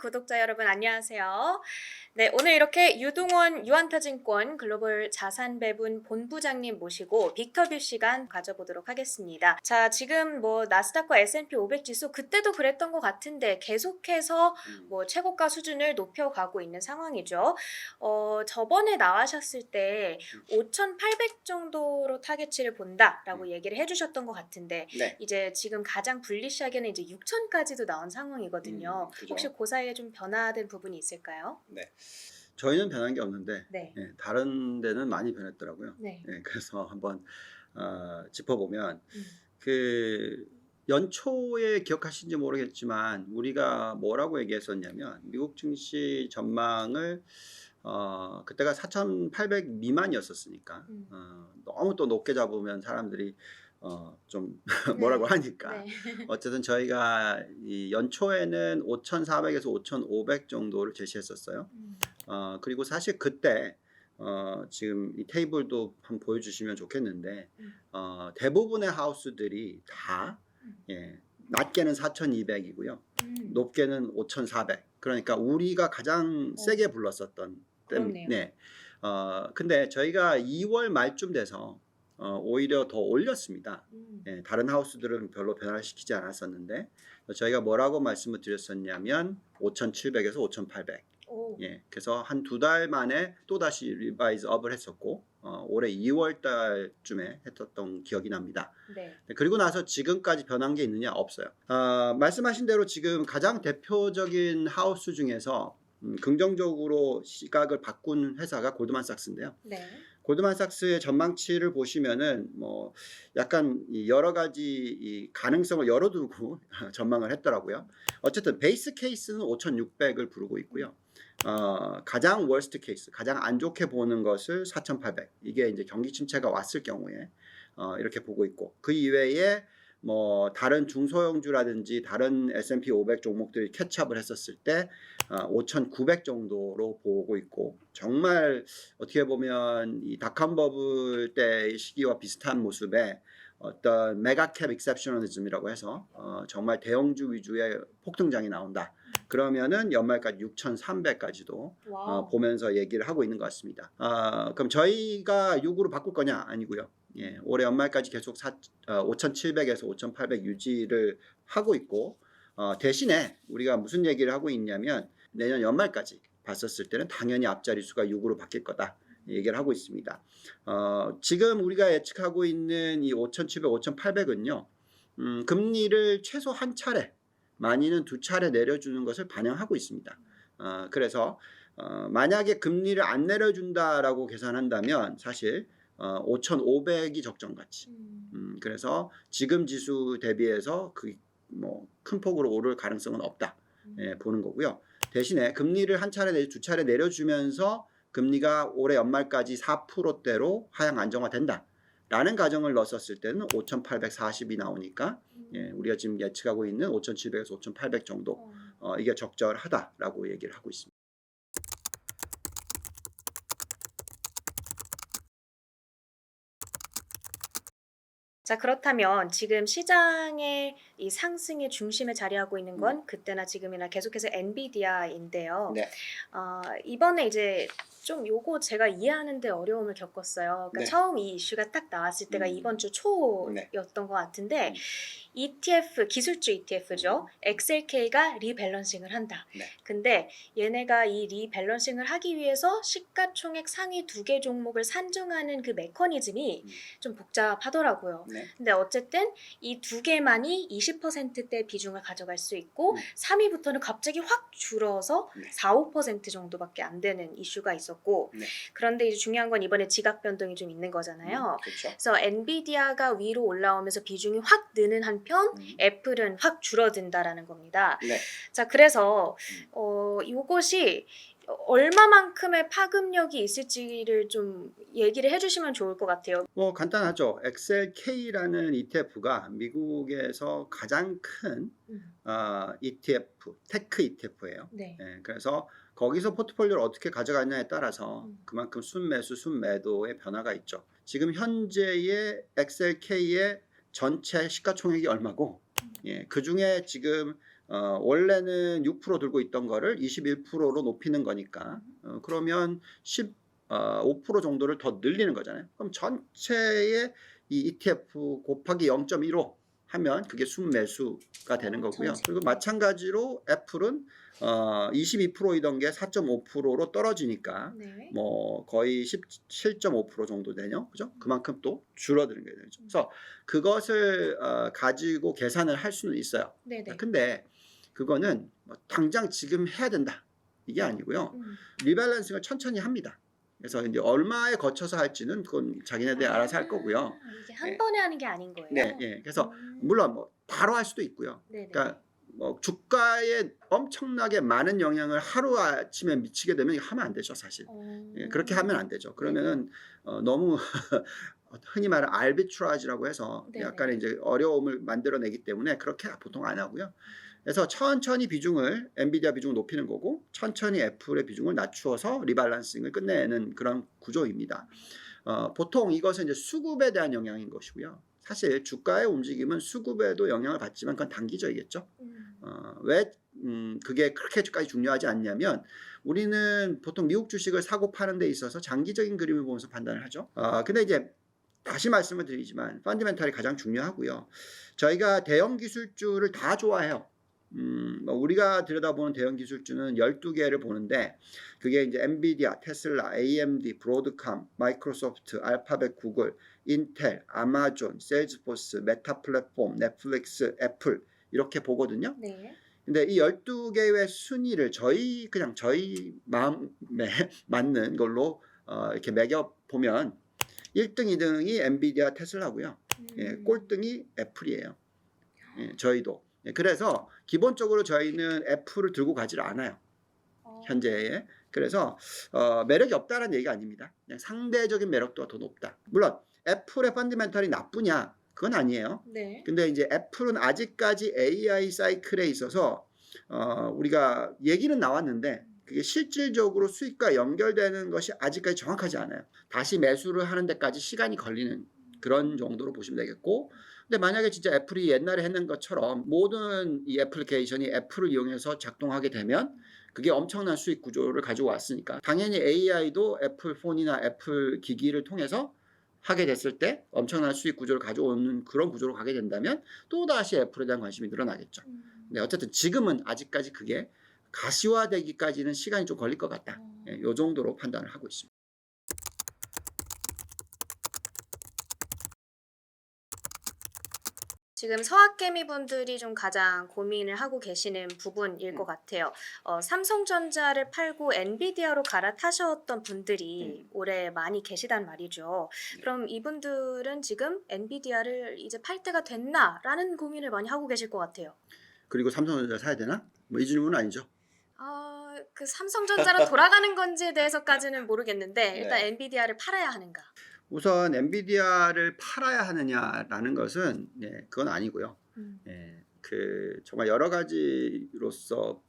구독자 여러분 안녕하세요. 네, 오늘 이렇게 유동원 유한타증권 글로벌 자산 배분 본부장님 모시고 빅터뷰 시간 가져보도록 하겠습니다. 자, 지금 뭐 나스닥과 S&P 500 지수 그때도 그랬던 것 같은데 계속해서 뭐 최고가 수준을 높여가고 있는 상황이죠. 어, 저번에 나와셨을 때 5,800 정도로 타겟치를 본다라고 얘기를 해주셨던 것 같은데 네. 이제 지금 가장 불리시하게는 이제 6천까지도 나온 상황이거든요. 음, 그죠. 혹시 그 사이에 좀 변화된 부분이 있을까요? 저희는 변한 게 없는데 네. 예, 다른 데는 많이 변했더라고요. 네. 예, 그래서 한번 어, 짚어보면 음. 그 연초에 기억하신지 모르겠지만 우리가 뭐라고 얘기했었냐면 미국 증시 전망을 어, 그때가 4,800 미만이었었으니까 음. 어, 너무 또 높게 잡으면 사람들이 어, 좀 뭐라고 하니까 네. 어쨌든 저희가 이 연초에는 5,400에서 5,500 정도를 제시했었어요. 음. 어, 그리고 사실 그때 어, 지금 이 테이블도 한번 보여주시면 좋겠는데 음. 어, 대부분의 하우스들이 다 음. 예, 낮게는 4,200이고요, 음. 높게는 5,400. 그러니까 우리가 가장 어. 세게 불렀었던 그렇네요. 네. 어, 근데 저희가 2월 말쯤 돼서 어, 오히려 더 올렸습니다. 음. 예, 다른 하우스들은 별로 변화를 시키지 않았었는데 저희가 뭐라고 말씀을 드렸었냐면 5,700에서 5,800. 오. 예, 그래서 한 두 달 만에 또 다시 리바이즈 업을 했었고 어, 올해 2월 달쯤에 했었던 기억이 납니다. 네. 네, 그리고 나서 지금까지 변한 게 있느냐 없어요. 아, 말씀하신 대로 지금 가장 대표적인 하우스 중에서 음, 긍정적으로 시각을 바꾼 회사가 골드만삭스인데요. 네. 골드만삭스의 전망치를 보시면은 뭐 약간 이 여러 가지 이 가능성을 열어두고 전망을 했더라고요. 어쨌든 베이스 케이스는 5,600을 부르고 있고요. 어, 가장 월스트 케이스, 가장 안 좋게 보는 것을 4,800. 이게 이제 경기 침체가 왔을 경우에 어, 이렇게 보고 있고 그 이외에 뭐 다른 중소형주라든지 다른 S&P 500 종목들이 캐치업을 했었을 때 어, 5,900 정도로 보고 있고 정말 어떻게 보면 이 닷컴 버블 때의 시기와 비슷한 모습의 어떤 메가캡 익셉셔널리즘이라고 해서 어, 정말 대형주 위주의 폭등장이 나온다. 그러면은 연말까지 6,300까지도 와. 어, 보면서 얘기를 하고 있는 것 같습니다. 아, 그럼 저희가 6으로 바꿀 거냐? 아니고요. 예, 올해 연말까지 계속 사, 어, 5,700에서 5,800 유지를 하고 있고 어, 대신에 우리가 무슨 얘기를 하고 있냐면 내년 연말까지 봤었을 때는 당연히 앞자리 수가 6으로 바뀔 거다. 얘기를 하고 있습니다. 어, 지금 우리가 예측하고 있는 이 5,700, 5,800은요, 음, 금리를 최소 한 차례, 많이는 두 차례 내려주는 것을 반영하고 있습니다. 어, 그래서 어, 만약에 금리를 안 내려준다라고 계산한다면 사실 어, 5,500이 적정 가치. 음. 음, 그래서 지금 지수 대비해서 그 뭐 큰 폭으로 오를 가능성은 없다. 예, 보는 거고요. 대신에 금리를 한 차례 두 차례 내려주면서 금리가 올해 연말까지 4%대로 하향 안정화된다. 라는 가정을 넣었을 때는 5,840이 나오니까 예, 우리가 지금 예측하고 있는 5,700에서 5,800 정도 어. 어, 이게 적절하다라고 얘기를 하고 있습니다. 자 그렇다면 지금 시장의 이 상승의 중심에 자리하고 있는 건 그때나 지금이나 계속해서 엔비디아인데요. 네. 어, 이번에 이제 좀 요거 제가 이해하는데 어려움을 겪었어요. 그러니까 네. 처음 이 이슈가 딱 나왔을 때가 음. 이번 주 초였던 네. 것 같은데 음. ETF 기술주 ETF죠. XLK가 리밸런싱을 한다. 네. 근데 얘네가 이 리밸런싱을 하기 위해서 시가총액 상위 두 개 종목을 산정하는 그 메커니즘이 음. 좀 복잡하더라고요. 네. 근데 어쨌든 이 두 개만이 20%대 비중을 가져갈 수 있고 음. 3위부터는 갑자기 확 줄어서 네. 4, 5% 정도밖에 안 되는 이슈가 있었고 네. 그런데 이제 중요한 건 이번에 지각 변동이 좀 있는 거잖아요. 그렇죠. 그래서 엔비디아가 위로 올라오면서 비중이 확 느는 한편 음. 애플은 확 줄어든다라는 겁니다. 네. 자, 그래서 음. 어 이것이 얼마만큼의 파급력이 있을지를 좀 얘기를 해주시면 좋을 것 같아요. 뭐 간단하죠. XLK라는 ETF가 미국에서 가장 큰 음. 어, ETF, 테크 ETF예요. 네. 예, 그래서 거기서 포트폴리오를 어떻게 가져가냐에 따라서 음. 그만큼 순매수, 순매도의 변화가 있죠. 지금 현재의 XLK의 전체 시가총액이 얼마고, 음. 예, 그 중에 지금 어, 원래는 6% 들고 있던 거를 21%로 높이는 거니까 어, 그러면 10, 어, 5% 정도를 더 늘리는 거잖아요. 그럼 전체의 이 ETF 곱하기 0.15 하면 그게 순매수가 되는 거고요. 전체. 그리고 마찬가지로 애플은 어, 22%이던 게 4.5%로 떨어지니까 네. 뭐 거의 17.5% 정도 되죠. 그죠? 그만큼 또 줄어드는 게 되죠. 그래서 그것을 어, 가지고 계산을 할 수는 있어요. 네네. 근데 그거는 뭐 당장 지금 해야 된다. 이게 아니고요. 음. 리밸런싱을 천천히 합니다. 그래서 이제 얼마에 거쳐서 할지는 그건 자기네들이 알아서 할 거고요. 아, 이게 한 네. 번에 하는 게 아닌 거예요. 네, 예. 그래서 음. 물론 뭐 바로 할 수도 있고요. 네네. 그러니까 뭐 주가에 엄청나게 많은 영향을 하루 아침에 미치게 되면 이거 하면 안 되죠, 사실. 어. 예, 그렇게 하면 안 되죠. 그러면은 어, 너무 흔히 말하는 알비트라지라고 해서 네네. 약간의 이제 어려움을 만들어내기 때문에 그렇게 보통 안 하고요. 그래서 천천히 비중을 엔비디아 비중을 높이는 거고 천천히 애플의 비중을 낮추어서 리밸런싱을 끝내는 그런 구조입니다. 어, 보통 이것은 이제 수급에 대한 영향인 것이고요. 사실 주가의 움직임은 수급에도 영향을 받지만 그건 단기적이겠죠. 음. 어, 왜 음, 그게 그렇게까지 중요하지 않냐면 우리는 보통 미국 주식을 사고 파는 데 있어서 장기적인 그림을 보면서 판단을 하죠. 어, 근데 이제 다시 말씀을 드리지만 펀디멘탈이 가장 중요하고요. 저희가 대형 기술주를 다 좋아해요. 음, 뭐 우리가 들여다보는 대형 기술주는 12개를 보는데 그게 이제 엔비디아, 테슬라, AMD, 브로드컴, 마이크로소프트, 알파벳, 구글, 인텔, 아마존, 세일즈포스, 메타 플랫폼, 넷플릭스, 애플 이렇게 보거든요. 네. 근데 이 12개의 순위를 저희 그냥 저희 마음에 맞는 걸로 어, 이렇게 매겨 보면 1등, 2등이 엔비디아, 테슬라고요. 예, 음. 꼴등이 애플이에요. 예, 저희도. 예, 그래서 기본적으로 저희는 애플을 들고 가지를 않아요. 어. 현재에. 그래서 어, 매력이 없다는 얘기가 아닙니다. 그냥 상대적인 매력도가 더 높다. 물론 애플의 펀디멘털이 나쁘냐? 그건 아니에요. 네. 근데 이제 애플은 아직까지 AI 사이클에 있어서 어, 우리가 얘기는 나왔는데 그게 실질적으로 수익과 연결되는 것이 아직까지 정확하지 않아요. 다시 매수를 하는 데까지 시간이 걸리는 그런 정도로 보시면 되겠고 근데 만약에 진짜 애플이 옛날에 했는 것처럼 모든 이 애플리케이션이 애플을 이용해서 작동하게 되면 그게 엄청난 수익 구조를 가지고 왔으니까 당연히 AI도 애플 폰이나 애플 기기를 통해서 하게 됐을 때 엄청난 수익 구조를 가져오는 그런 구조로 가게 된다면 또 다시 애플에 대한 관심이 늘어나겠죠. 음. 네, 어쨌든 지금은 아직까지 그게 가시화되기까지는 시간이 좀 걸릴 것 같다. 어. 예, 요 정도로 판단을 하고 있습니다. 지금 서학개미 분들이 좀 가장 고민을 하고 계시는 부분일 음. 것 같아요. 어, 삼성전자를 팔고 엔비디아로 갈아타셨던 분들이 음. 올해 많이 계시단 말이죠. 네. 그럼 이분들은 지금 엔비디아를 이제 팔 때가 됐나라는 고민을 많이 하고 계실 것 같아요. 그리고 삼성전자 사야 되나? 뭐 이 질문은 아니죠. 아, 그 삼성전자로 돌아가는 건지에 대해서까지는 모르겠는데 일단 네. 엔비디아를 팔아야 하는가? 우선 엔비디아를 팔아야 하느냐라는 것은 예, 그건 아니고요. 음. 예, 그 정말 여러 가지로서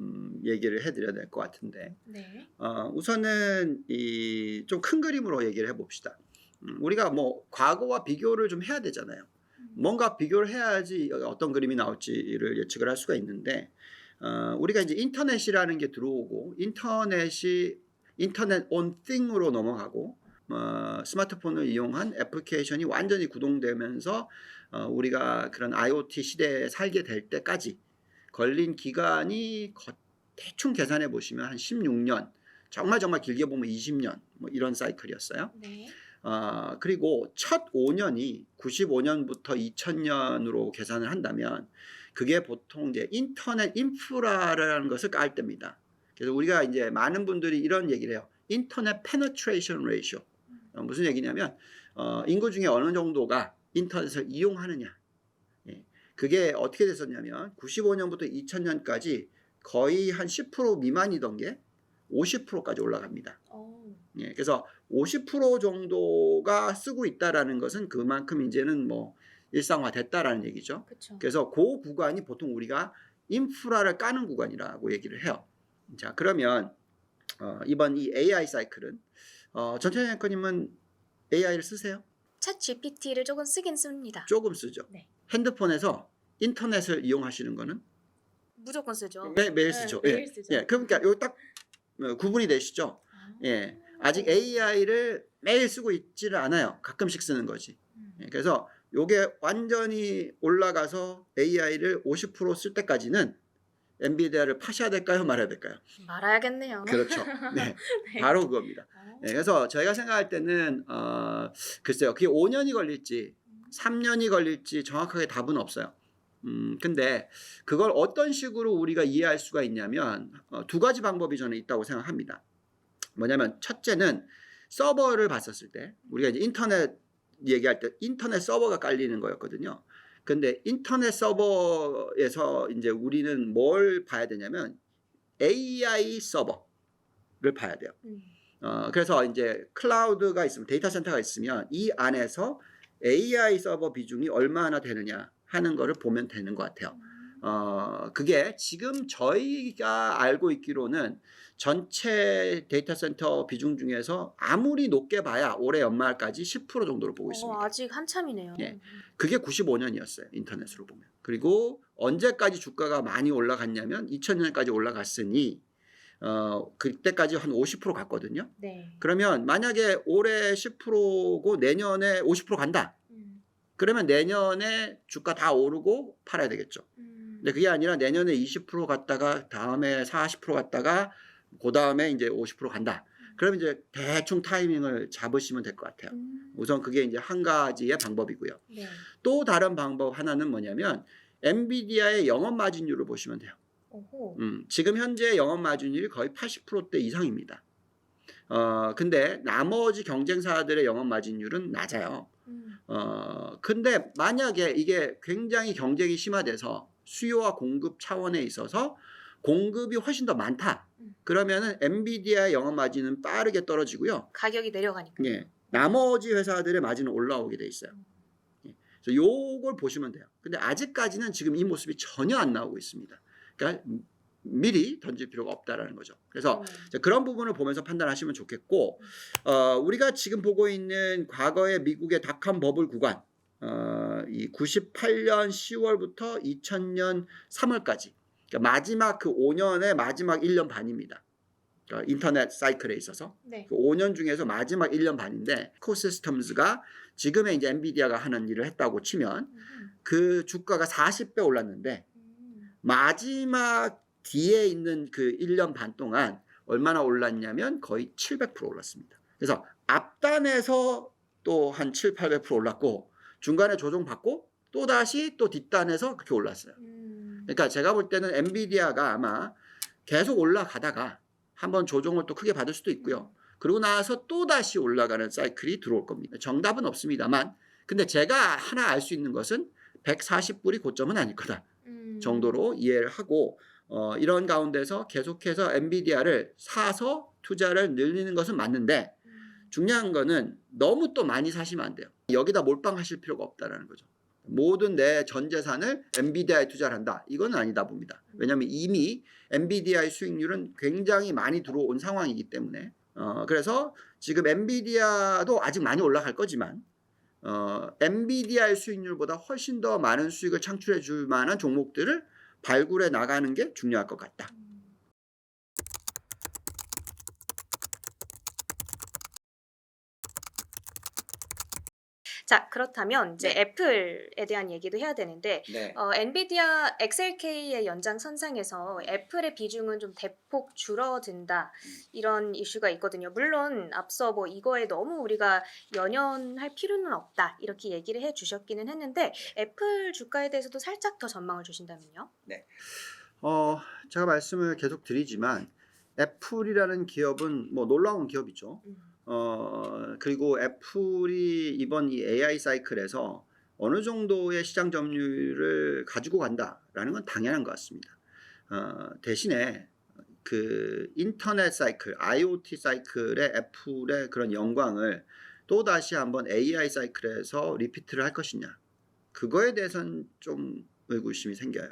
음, 얘기를 해드려야 될 것 같은데 네. 어, 우선은 이 좀 큰 그림으로 얘기를 해봅시다. 음, 우리가 뭐 과거와 비교를 좀 해야 되잖아요. 뭔가 비교를 해야지 어떤 그림이 나올지를 예측을 할 수가 있는데 어, 우리가 이제 인터넷이라는 게 들어오고 인터넷이 인터넷 온 띵으로 넘어가고 어, 스마트폰을 이용한 애플리케이션이 완전히 구동되면서 어, 우리가 그런 IoT 시대에 살게 될 때까지 걸린 기간이 거- 대충 계산해 보시면 한 16년 정말 정말 길게 보면 20년 뭐 이런 사이클이었어요. 네. 아, 그리고 첫 5년이 95년부터 2000년으로 계산을 한다면 그게 보통 이제 인터넷 인프라라는 것을 깔 때입니다. 그래서 우리가 이제 많은 분들이 이런 얘기를 해요. 인터넷 페네트레이션 레이쇼. 어, 무슨 얘기냐면 어, 인구 중에 어느 정도가 인터넷을 이용하느냐. 예. 그게 어떻게 됐었냐면 95년부터 2000년까지 거의 한 10% 미만이던 게 50%까지 올라갑니다. 어. 예, 그래서 50% 정도가 쓰고 있다라는 것은 그만큼 이제는 뭐 일상화됐다라는 얘기죠. 그렇죠. 그래서 그 구간이 보통 우리가 인프라를 까는 구간이라고 얘기를 해요. 자, 그러면 어, 이번 이 AI 사이클은 어, 전천희 앵커님은 AI를 쓰세요? 챗 GPT를 조금 쓰긴 씁니다. 조금 쓰죠. 네. 핸드폰에서 인터넷을 이용하시는 거는 무조건 쓰죠. 매, 매일 네, 쓰죠. 매일 예. 쓰죠. 예. 그러니까 여기 딱 어, 구분이 되시죠? 아. 예. 아직 AI를 매일 쓰고 있지를 않아요. 가끔씩 쓰는 거지. 음. 예, 그래서 요게 완전히 올라가서 AI를 50%쓸 때까지는 엔비디아를 파셔야 될까요? 말아야 될까요? 말아야겠네요. 그렇죠. 네. 네. 바로 그겁니다. 어. 네, 그래서 저희가 생각할 때는 어, 글쎄요. 그게 5년이 걸릴지 3년이 걸릴지 정확하게 답은 없어요. 음, 근데 그걸 어떤 식으로 우리가 이해할 수가 있냐면 어, 두 가지 방법이 저는 있다고 생각합니다. 뭐냐면 첫째는 서버를 봤었을 때 우리가 이제 인터넷 얘기할 때 인터넷 서버가 깔리는 거였거든요. 근데 인터넷 서버에서 이제 우리는 뭘 봐야 되냐면 AI 서버를 봐야 돼요. 음. 어, 그래서 이제 클라우드가 있으면 데이터 센터가 있으면 이 안에서 AI 서버 비중이 얼마나 되느냐 하는 거를 보면 되는 것 같아요. 어, 그게 지금 저희가 알고 있기로는 전체 데이터 센터 비중 중에서 아무리 높게 봐야 올해 연말까지 10% 정도로 보고 있습니다. 어, 아직 한참이네요. 예. 그게 95년이었어요. 인터넷으로 보면. 그리고 언제까지 주가가 많이 올라갔냐면 2000년까지 올라갔으니 어, 그때까지 한 50% 갔거든요. 네. 그러면 만약에 올해 10%고 내년에 50% 간다. 음. 그러면 내년에 주가 다 오르고 팔아야 되겠죠. 음. 근데 그게 아니라 내년에 20% 갔다가 다음에 40% 갔다가 그 다음에 이제 50% 간다. 그럼 이제 대충 타이밍을 잡으시면 될 것 같아요. 음. 우선 그게 이제 한 가지의 방법이고요. 네. 또 다른 방법 하나는 뭐냐면 엔비디아의 영업 마진율을 보시면 돼요. 음, 지금 현재 영업 마진율이 거의 80%대 이상입니다. 어, 근데 나머지 경쟁사들의 영업 마진율은 낮아요. 음. 어, 근데 만약에 이게 굉장히 경쟁이 심화돼서 수요와 공급 차원에 있어서 공급이 훨씬 더 많다. 음. 그러면은 엔비디아의 영업 마진은 빠르게 떨어지고요. 가격이 내려가니까. 예. 나머지 회사들의 마진은 올라오게 돼 있어요. 예. 그래서 요걸 보시면 돼요. 근데 아직까지는 지금 이 모습이 전혀 안 나오고 있습니다. 그러니까 미리 던질 필요가 없다라는 거죠. 그래서 음. 자, 그런 부분을 보면서 판단하시면 좋겠고, 어, 우리가 지금 보고 있는 과거의 미국의 닷컴 버블 구간, 어, 이 98년 10월부터 2000년 3월까지, 그러니까 마지막 그 5년의 마지막 1년 반입니다. 그러니까 인터넷 사이클에 있어서 네. 그 5년 중에서 마지막 1년 반인데, 코시스템즈가 지금의 이제 엔비디아가 하는 일을 했다고 치면 음. 그 주가가 40배 올랐는데 음. 마지막 뒤에 있는 그 1년 반 동안 얼마나 올랐냐면 거의 700% 올랐습니다. 그래서 앞단에서 또 한 7, 800% 올랐고 중간에 조정받고 또 다시 또 뒷단에서 그렇게 올랐어요. 음. 그러니까 제가 볼 때는 엔비디아가 아마 계속 올라가다가 한번 조정을 또 크게 받을 수도 있고요. 그러고 나서 또 다시 올라가는 사이클이 들어올 겁니다. 정답은 없습니다만 근데 제가 하나 알 수 있는 것은 140불이 고점은 아닐 거다. 음. 정도로 이해를 하고 어, 이런 가운데서 계속해서 엔비디아를 사서 투자를 늘리는 것은 맞는데 음. 중요한 거는 너무 또 많이 사시면 안 돼요. 여기다 몰빵하실 필요가 없다라는 거죠. 모든 내 전 재산을 엔비디아에 투자를 한다. 이건 아니다 봅니다. 왜냐하면 이미 엔비디아의 수익률은 굉장히 많이 들어온 상황이기 때문에 어, 그래서 지금 엔비디아도 아직 많이 올라갈 거지만 어, 엔비디아의 수익률보다 훨씬 더 많은 수익을 창출해 줄 만한 종목들을 발굴해 나가는 게 중요할 것 같다. 자 그렇다면 이제 네. 애플에 대한 얘기도 해야 되는데 네. 어, 엔비디아 XLK의 연장선상에서 애플의 비중은 좀 대폭 줄어든다 이런 이슈가 있거든요. 물론 앞서 뭐 이거에 너무 우리가 연연할 필요는 없다 이렇게 얘기를 해주셨기는 했는데 애플 주가에 대해서도 살짝 더 전망을 주신다면요. 어, 제가 말씀을 계속 드리지만 애플이라는 기업은 뭐 놀라운 기업이죠. 음. 어, 그리고 애플이 이번 이 AI 사이클에서 어느 정도의 시장 점유율을 가지고 간다라는 건 당연한 것 같습니다. 어, 대신에 그 인터넷 사이클, IoT 사이클의 애플의 그런 영광을 또 다시 한번 AI 사이클에서 리피트를 할 것이냐. 그거에 대해서는 좀 의구심이 생겨요.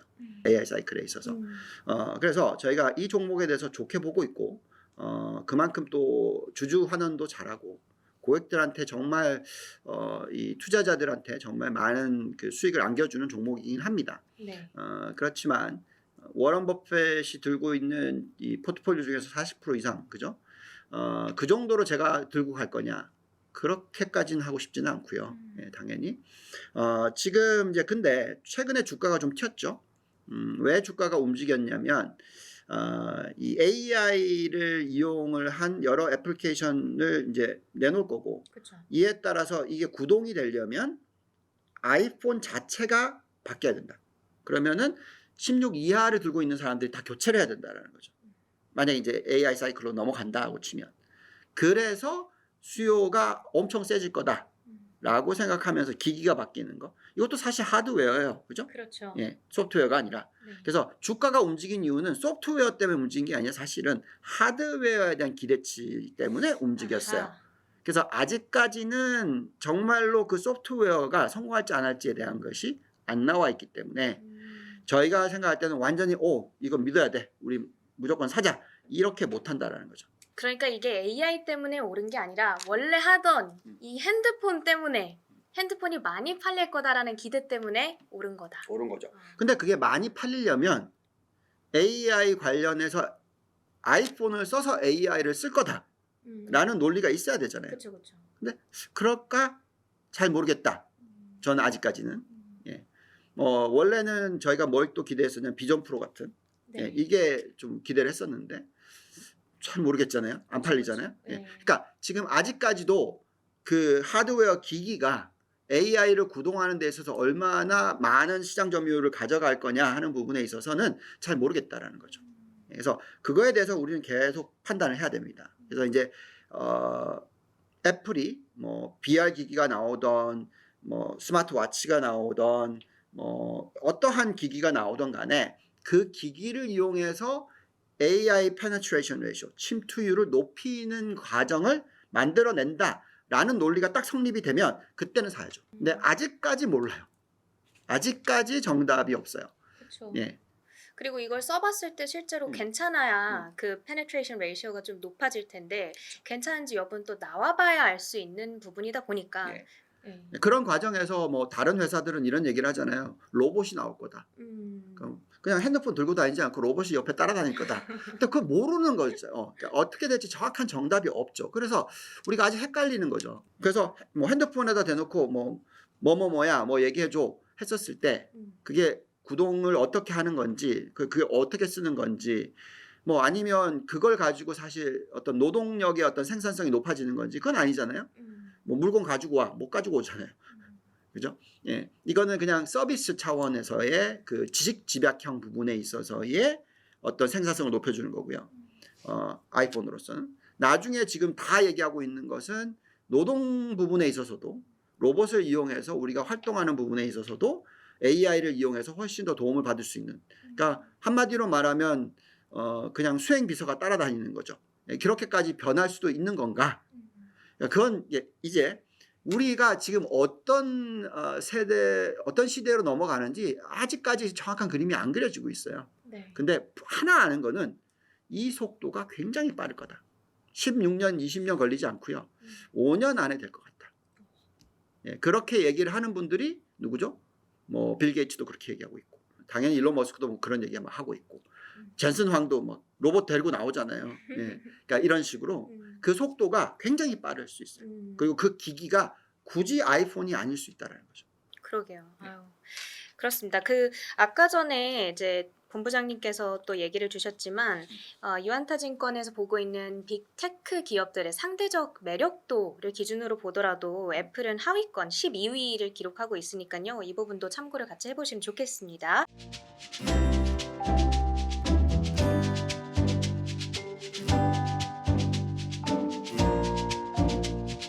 AI 사이클에 있어서. 음. 어, 그래서 저희가 이 종목에 대해서 좋게 보고 있고, 어, 그만큼 또 주주 환원도 잘하고, 고객들한테 정말, 어, 이 투자자들한테 정말 많은 그 수익을 안겨주는 종목이긴 합니다. 네. 어, 그렇지만, 워런 버핏이 들고 있는 이 포트폴리오 중에서 40% 이상 그죠? 어, 그 정도로 제가 들고 갈 거냐? 그렇게까지는 하고 싶지는 않고요. 음. 예, 당연히. 어, 지금 이제 근데 최근에 주가가 좀 튀었죠. 음, 왜 주가가 움직였냐면 어, 이 AI를 이용을 한 여러 애플리케이션을 이제 내놓을 거고 그렇죠. 이에 따라서 이게 구동이 되려면 아이폰 자체가 바뀌어야 된다. 그러면은 16 이하를 들고 있는 사람들이 다 교체를 해야 된다라는 거죠. 만약에 이제 AI 사이클로 넘어간다고 치면. 그래서 수요가 엄청 세질 거다 라고 생각하면서 기기가 바뀌는 거. 이것도 사실 하드웨어예요. 그죠? 그렇죠. 예, 소프트웨어가 아니라. 네. 그래서 주가가 움직인 이유는 소프트웨어 때문에 움직인 게 아니라 사실은 하드웨어에 대한 기대치 때문에 움직였어요. 아하. 그래서 아직까지는 정말로 그 소프트웨어가 성공할지 안 할지에 대한 것이 안 나와 있기 때문에 음, 저희가 생각할 때는 완전히 오 이거 믿어야 돼 우리 무조건 사자 이렇게 못 한다라는 거죠. 그러니까 이게 AI 때문에 오른 게 아니라 원래 하던 음. 이 핸드폰 때문에 핸드폰이 많이 팔릴 거다라는 기대 때문에 오른 거다. 옳은 거죠. 어. 근데 그게 많이 팔리려면 AI 관련해서 아이폰을 써서 AI를 쓸 거다라는 음. 논리가 있어야 되잖아요. 그렇죠, 그렇죠. 그럴까 잘 모르겠다. 음. 저는 아직까지는 음. 뭐 원래는 저희가 뭘 또 기대했었냐면 비전 프로 같은 네. 예, 이게 좀 기대를 했었는데 잘 모르겠잖아요. 안 팔리잖아요. 예. 네. 그러니까 지금 아직까지도 그 하드웨어 기기가 AI를 구동하는 데 있어서 얼마나 많은 시장 점유율을 가져갈 거냐 하는 부분에 있어서는 잘 모르겠다라는 거죠. 그래서 그거에 대해서 우리는 계속 판단을 해야 됩니다. 그래서 이제 어, 애플이 뭐 VR 기기가 나오던 뭐 스마트워치가 나오던 뭐 어떠한 기기가 나오던 간에 그 기기를 이용해서 AI penetration ratio 침투율을 높이는 과정을 만들어낸다 라는 논리가 딱 성립이 되면 그때는 사야죠. 근데 아직까지 몰라요. 아직까지 정답이 없어요. 그렇죠. 예. 그리고 이걸 써봤을 때 실제로 음. 괜찮아야 그 penetration ratio가 좀 높아질 텐데 괜찮은지 여부는 또 나와봐야 알 수 있는 부분이다 보니까 예. 예. 그런 과정에서 뭐 다른 회사들은 이런 얘기를 하잖아요. 로봇이 나올 거다. 음. 그럼 그냥 핸드폰 들고 다니지 않고 로봇이 옆에 따라다닐 거다. 근데 그걸 모르는 거죠. 어, 그러니까 어떻게 될지 정확한 정답이 없죠. 그래서 우리가 아직 헷갈리는 거죠. 그래서 뭐 핸드폰에다 대놓고 뭐 뭐뭐뭐야 뭐 얘기해줘 했었을 때 음. 그게 구동을 어떻게 하는 건지 그 그게 어떻게 쓰는 건지 뭐 아니면 그걸 가지고 사실 어떤 노동력의 어떤 생산성이 높아지는 건지 그건 아니잖아요. 음. 뭐 물건 가지고 와 못 가지고 오잖아요. 음. 그죠? 예. 이거는 그냥 서비스 차원에서의 그 지식 집약형 부분에 있어서의 어떤 생산성을 높여주는 거고요. 어, 아이폰으로서는. 나중에 지금 다 얘기하고 있는 것은 노동 부분에 있어서도 로봇을 이용해서 우리가 활동하는 부분에 있어서도 AI를 이용해서 훨씬 더 도움을 받을 수 있는. 그러니까 한마디로 말하면 어, 그냥 수행 비서가 따라다니는 거죠. 예, 그렇게까지 변할 수도 있는 건가? 음. 그러니까 그건 예, 이제 우리가 지금 어떤 어, 세대, 어떤 시대로 넘어가는지 아직까지 정확한 그림이 안 그려지고 있어요. 네. 근데 하나 아는 거는 이 속도가 굉장히 빠를 거다. 16년, 20년 걸리지 않고요. 음. 5년 안에 될 것 같다. 예, 그렇게 얘기를 하는 분들이 누구죠? 뭐 빌 게이츠도 그렇게 얘기하고 있고, 당연히 일론 머스크도 뭐 그런 얘기 막 하고 있고, 음. 젠슨 황도 뭐 로봇 데리고 나오잖아요. 예, 그러니까 이런 식으로 음. 그 속도가 굉장히 빠를 수 있어요. 음. 그리고 그 기기가 굳이 아이폰이 아닐 수 있다라는 거죠. 그러게요. 네. 아유. 그렇습니다. 그 아까 전에 이제 본부장님께서 또 얘기를 주셨지만 어, 유한타증권에서 보고 있는 빅테크 기업들의 상대적 매력도를 기준으로 보더라도 애플은 하위권 12위를 기록하고 있으니까요. 이 부분도 참고를 같이 해보시면 좋겠습니다.